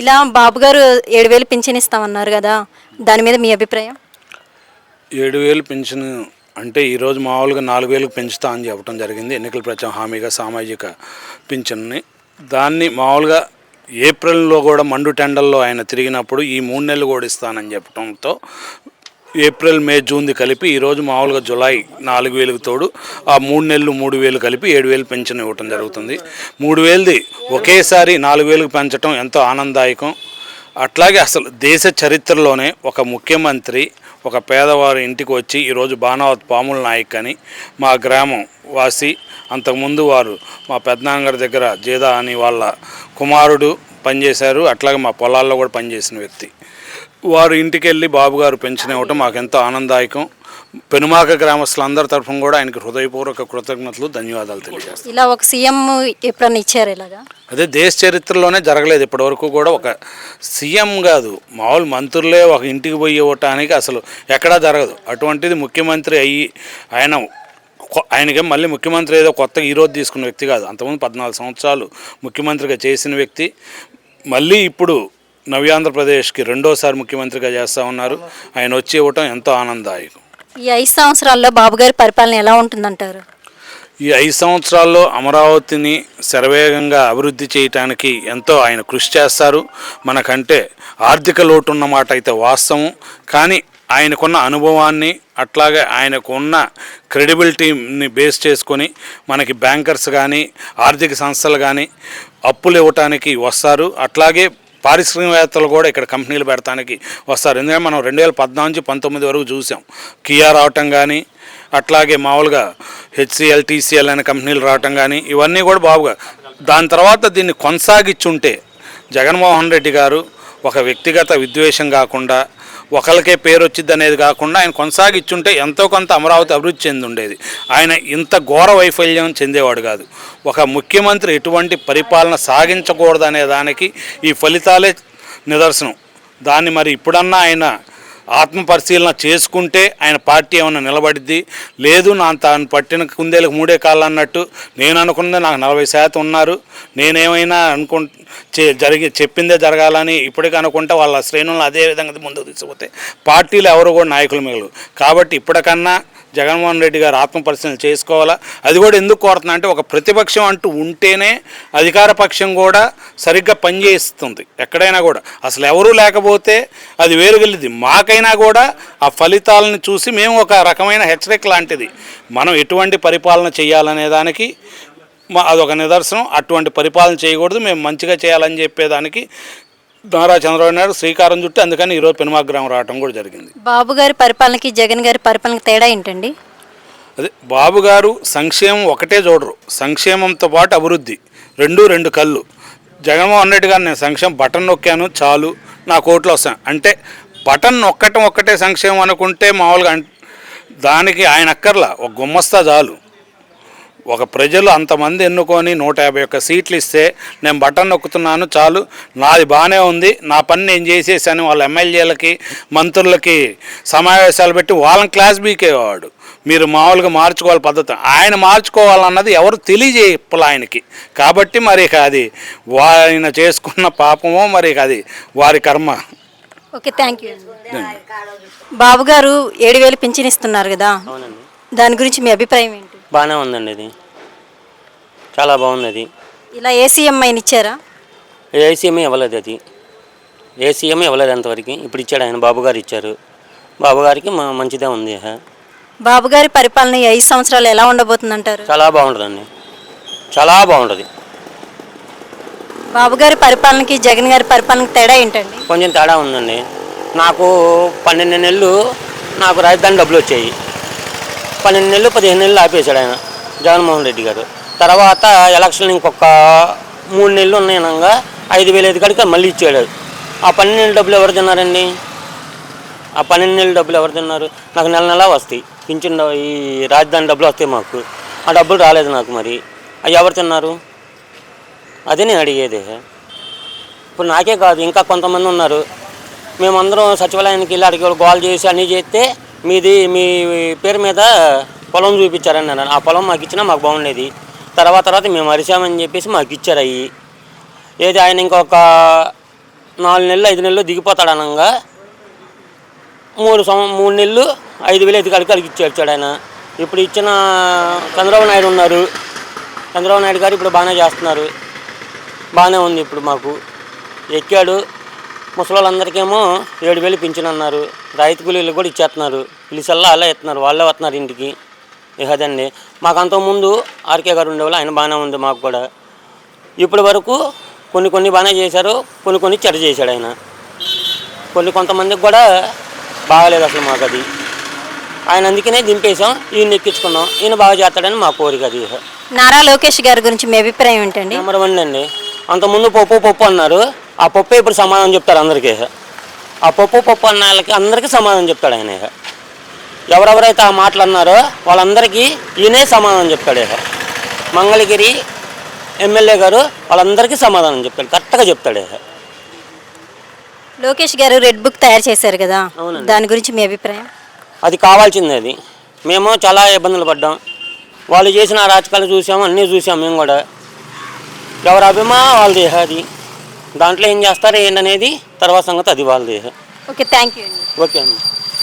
ఇలా బాబు గారు ఏడు వేలు పింఛన్ ఇస్తామన్నారు కదా దాని మీద మీ అభిప్రాయం? ఏడు వేలు పెన్షన్ అంటే ఈరోజు మామూలుగా నాలుగు వేలకు పెంచుతా అని చెప్పడం జరిగింది. ఎన్నికల ప్రచారం హామీగా సామాజిక పింఛన్ని. దాన్ని మామూలుగా ఏప్రిల్లో కూడా మండు టెండల్లో ఆయన తిరిగినప్పుడు ఈ మూడు నెలలు కూడా ఇస్తానని చెప్పడంతో ఏప్రిల్ మే జూన్ది కలిపి ఈరోజు మామూలుగా జులై నాలుగు వేలకు తోడు ఆ మూడు నెలలు మూడు వేలు కలిపి ఏడు వేలు పెన్షన్ ఇవ్వటం జరుగుతుంది. మూడు వేలది ఒకేసారి నాలుగు వేలకు పెంచడం ఎంతో ఆనందదాయకం. అట్లాగే అసలు దేశ చరిత్రలోనే ఒక ముఖ్యమంత్రి ఒక పేదవారి ఇంటికి వచ్చి ఈరోజు బాణావత్ పాముల నాయక్ అని మా గ్రామం వాసి అంతకుముందు వారు మా పెద్దనాన్నగారి దగ్గర జీదా అని వాళ్ళ కుమారుడు పనిచేశారు. అట్లాగే మా పొలాల్లో కూడా పనిచేసిన వ్యక్తి. వారు ఇంటికి వెళ్ళి బాబు గారు పెన్షన్ ఇవ్వటం మాకు ఎంతో ఆనందదాయకం. పెనుమాక గ్రామస్తులందరి తరఫున కూడా ఆయనకి హృదయపూర్వక కృతజ్ఞతలు ధన్యవాదాలు తెలియజేస్తాను ఇలా ఒక సీఎం ఎప్పుడన్నా ఇచ్చారు ఇలాగా? అదే దేశ చరిత్రలోనే జరగలేదు ఇప్పటివరకు కూడా ఒక సీఎం కాదు మామూలు మంత్రులే ఒక ఇంటికి పోయి ఇవ్వటానికి అసలు ఎక్కడా జరగదు. అటువంటిది ముఖ్యమంత్రి అయ్యి ఆయన ఆయనకేం మళ్ళీ ముఖ్యమంత్రి ఏదో కొత్తగా ఈరోజు తీసుకున్న వ్యక్తి కాదు. అంతకుముందు పద్నాలుగు సంవత్సరాలు ముఖ్యమంత్రిగా చేసిన వ్యక్తి. మళ్ళీ ఇప్పుడు నవ్యాంధ్రప్రదేశ్కి రెండోసారి ముఖ్యమంత్రిగా చేస్తూ ఉన్నారు. ఆయన వచ్చి ఇవ్వటం ఎంతో ఆనందదాయకం. ఈ ఐదు సంవత్సరాల్లో బాబు గారి పరిపాలన ఎలా ఉంటుందంటారు? ఈ ఐదు సంవత్సరాల్లో అమరావతిని శరవేగంగా అభివృద్ధి చేయటానికి ఎంతో ఆయన కృషి చేస్తారు. మనకంటే ఆర్థిక లోటు ఉన్న మాట అయితే వాస్తవం. కానీ ఆయనకున్న అనుభవాన్ని అట్లాగే ఆయనకున్న క్రెడిబిలిటీని బేస్ చేసుకొని మనకి బ్యాంకర్స్ కానీ ఆర్థిక సంస్థలు కానీ అప్పులు ఇవ్వటానికి వస్తారు. అట్లాగే పారిశ్రామికవేత్తలు కూడా ఇక్కడ కంపెనీలు పెడతానికి వస్తారు. ఎందుకంటే మనం రెండు వేల పద్నాలుగు నుంచి పంతొమ్మిది వరకు చూసాం. కియా రావటం కానీ అట్లాగే మామూలుగా హెచ్సిఎల్ టీసీఎల్ అనే కంపెనీలు రావటం కానీ ఇవన్నీ కూడా బాబుగా దాని తర్వాత దీన్ని కొనసాగిచ్చుంటే జగన్మోహన్ రెడ్డి గారు ఒక వ్యక్తిగత విద్వేషం కాకుండా ఒకరికే పేరు వచ్చింది అనేది కాకుండా ఆయన కొనసాగిచ్చుంటే ఎంతో కొంత అమరావతి అభివృద్ధి చెంది ఉండేది ఆయన ఇంత ఘోర వైఫల్యం చెందేవాడు కాదు. ఒక ముఖ్యమంత్రి ఎటువంటి పరిపాలన సాగించకూడదనే దానికి ఈ ఫలితాలే నిదర్శనం. దాన్ని మరి ఇప్పుడన్నా ఆయన ఆత్మ పరిశీలన చేసుకుంటే ఆయన పార్టీ ఏమైనా నిలబడిద్ది? లేదు నా తాను పట్టిన కుందేలకు మూడే కాళ్ళు అన్నట్టు నేను అనుకున్నది నాకు నలభై శాతం ఉన్నారు. నేనేమైనా అనుకు జరిగి చెప్పిందే జరగాలని ఇప్పటికీ అనుకుంటే వాళ్ళ శ్రేణులను అదే విధంగా ముందుకు తీసుకుపోతే పార్టీలు ఎవరు కూడా నాయకులు మిగలు కాబట్టి ఇప్పటికన్నా జగన్మోహన్ రెడ్డి గారు ఆత్మ పరిశీలన చేసుకోవాలా? అది కూడా ఎందుకు కోరుతున్నా అంటే ఒక ప్రతిపక్షం అంటూ ఉంటేనే అధికార పక్షం కూడా సరిగ్గా పనిచేస్తుంది ఎక్కడైనా కూడా. అసలు ఎవరూ లేకపోతే అది వేరుగలిది. మాకైనా కూడా ఆ ఫలితాలను చూసి మేము ఒక రకమైన హెచ్చరిక లాంటిది. మనం ఎటువంటి పరిపాలన చేయాలనే దానికి మా అదొక నిదర్శనం. అటువంటి పరిపాలన చేయకూడదు. మేము మంచిగా చేయాలని చెప్పేదానికి నారా చంద్రబాబు నాయుడు శ్రీకారం చుట్టి అందుకని ఈరోజు పెనుమాక గ్రామం రావడం కూడా జరిగింది. బాబు గారి పరిపాలనకి జగన్ గారి పరిపాలనకి తేడా ఏంటండి? అదే బాబు గారు సంక్షేమం ఒకటే చూడరు. సంక్షేమంతో పాటు అభివృద్ధి. రెండు రెండు కళ్ళు. జగన్మోహన్ రెడ్డి గారు నేను సంక్షేమం బటన్ నొక్కాను చాలు నా కోట్లు వస్తాను అంటే బటన్ నొక్కటం ఒక్కటే సంక్షేమం అనుకుంటే మామూలుగా దానికి ఆయన అక్కర్లా. ఒక గుమ్మస్తా చాలు. ఒక ప్రజలు అంతమంది ఎన్నుకొని నూట యాభై ఒక్క సీట్లు ఇస్తే నేను బటన్ నొక్కుతున్నాను చాలు. నాది బాగానే ఉంది. నా పని నేను చేసేసాను. వాళ్ళ ఎమ్మెల్యేలకి మంత్రులకి సమావేశాలు పెట్టి వాళ్ళని క్లాస్ బీకేవాడు మీరు మామూలుగా మార్చుకోవాలి పద్ధతి. ఆయన మార్చుకోవాలన్నది ఎవరు తెలియజేయాలి ఆయనకి. కాబట్టి మరి అది ఆయన చేసుకున్న పాపమో మరి అది వారి కర్మ. Okay thank you. బాబు గారు ఏడు వేలు పింఛన్ ఇస్తున్నారు కదా. అవునండి. దాని గురించి మీ అభిప్రాయం ఏంటి? బాగానే ఉందండి ఇది. చాలా బాగుంది అది ఇలా ఏ సీఎం ఆయన ఇచ్చారా? ఏసీఎం ఇవ్వలేదు అది. ఏసీఎం ఇవ్వలేదు అంతవరకు. ఇప్పుడు ఇచ్చాడు ఆయన. బాబు గారు ఇచ్చారు. బాబు గారికి మా మంచిదే ఉంది హ. బాబు గారి పరిపాలన ఐదు సంవత్సరాలు ఎలా ఉండబోతుందంటారు? చాలా బాగుంటుందండి. చాలా బాగుంటుంది. బాబు గారి పరిపాలనకి జగన్ గారి పరిపాలనకి తేడా ఏంటండి? కొంచెం తేడా ఉందండి. నాకు పన్నెండు నెలలు నాకు రాజధాని డబ్బులు వచ్చాయి. పన్నెండు నెలలు పదిహేను నెలలు ఆపేశాడు ఆయన జగన్మోహన్ రెడ్డి గారు. తర్వాత ఎలక్షన్ ఇంకొక మూడు నెలలు ఉన్నాయనగా ఐదు వేల ఐదు కాడికి మళ్ళీ ఇచ్చాడు. ఆ పన్నెండు నెలల డబ్బులు ఎవరు తిన్నారండి? ఆ పన్నెండు నెలల డబ్బులు ఎవరు తిన్నారు? నాకు నెల నెల వస్తాయి. పింఛన్ ఈ రాజధాని డబ్బులు వస్తాయి మాకు. ఆ డబ్బులు రాలేదు నాకు మరి. అవి ఎవరు తిన్నారు? అదే నేను అడిగేది. ఇప్పుడు నాకే కాదు ఇంకా కొంతమంది ఉన్నారు. మేమందరం సచివాలయానికి వెళ్ళి అడిగి గోల్ చేసి అన్నీ చేస్తే మీది మీ పేరు మీద పొలం చూపించారని ఆ పొలం మాకు ఇచ్చినా మాకు బాగుండేది. తర్వాత తర్వాత మేము అరిచామని చెప్పేసి మాకు ఇచ్చారు అవి ఏది ఆయన ఇంకొక నాలుగు నెలలు ఐదు నెలలు దిగిపోతాడు అనగా మూడు సంవ మూడు నెలలు ఐదు వేలు ఐదు కలిగి ఇచ్చాడు ఆయన. ఇప్పుడు ఇచ్చిన చంద్రబాబు నాయుడు ఉన్నారు. చంద్రబాబు నాయుడు గారు ఇప్పుడు బాగానే చేస్తున్నారు. బాగానే ఉంది ఇప్పుడు మాకు. ఎక్కాడు. ముసలి వాళ్ళందరికేమో ఏడు వేలు పింఛన్ అన్నారు. రైతు కూలీలు కూడా ఇచ్చేస్తున్నారు పిలిసల్లా అలా ఇస్తున్నారు వాళ్ళే వస్తున్నారు ఇంటికి. ఇక అదండి మాకు అంతకుముందు ఆర్కే గారు ఉండేవాళ్ళు. ఆయన బాగానే ఉంది మాకు కూడా. ఇప్పటి వరకు కొన్ని కొన్ని బాగానే చేశారు. కొన్ని కొన్ని చెడ్డ చేశాడు ఆయన. కొన్ని కొంతమందికి కూడా బాగాలేదు అసలు మాకు అది. ఆయన అందుకనే దింపేసాం ఈయన ఎక్కించుకున్నాం. ఈయన బాగా చేస్తాడని మా కోరిక అది నారా లోకేష్ గారి గురించి మీ అభిప్రాయం ఏంటండి? నెంబర్ వన్ అండి. అంతకుముందు పప్పు పప్పు అన్నారు. ఆ పప్పు ఇప్పుడు సమాధానం చెప్తారు అందరికీ ఆ పప్పు పప్పు అన్న వాళ్ళకి అందరికీ సమాధానం చెప్తాడు ఆయన. ఎవరెవరైతే ఆ మాటలు అన్నారో వాళ్ళందరికీ ఈయనే సమాధానం చెప్తాడు ఇక. మంగళగిరి ఎమ్మెల్యే గారు వాళ్ళందరికీ సమాధానం చెప్తాడు కరెక్ట్గా చెప్తాడు ఇక. లోకేష్ గారు రెడ్ బుక్ తయారు చేశారు కదా. దాని గురించి మీ అభిప్రాయం అది కావాల్సిందే అది మేము చాలా ఇబ్బందులు పడ్డాం వాళ్ళు చేసిన రాజకాలు చూసాము అన్నీ చూసాం మేము కూడా ఎవరి అభిమా వాళ్ళది అది దాంట్లో ఏం చేస్తారు ఏంటనేది తర్వాత సంగతి అది వాళ్ళది. ఓకే థ్యాంక్ యూ అండి. ఓకే అండి